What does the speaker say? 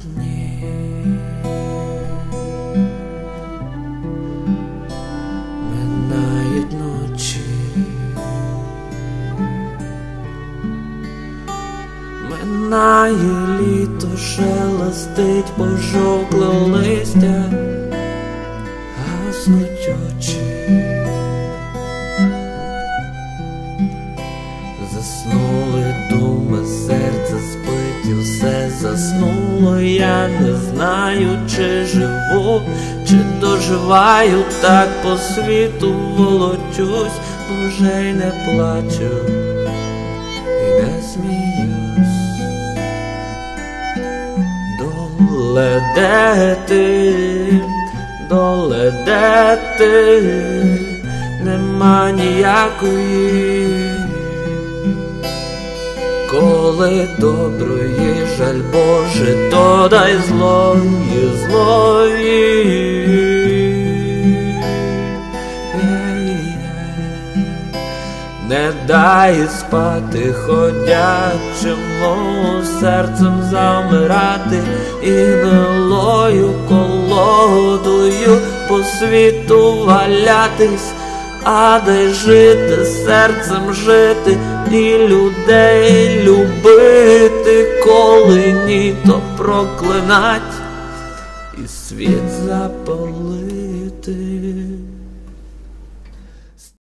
дні. Минають ночі. Минає літо, шелестить пожовкле листя, гаснуть очі. Заснули думи, серце спить, і все заснуло, я не знаю, чи живу, чи доживаю, так по світу волочусь, вже й не плачу і не сміюсь. Доле де ти, доле де ти, нема ніякої. Коли доброї жаль Боже, то дай злої, злої. Не дай спати ходячому серцем замирати і гнилою колодою по світу валятись, а дай жити серцем жити і людей любити, коли ні, то проклинать і світ запалити.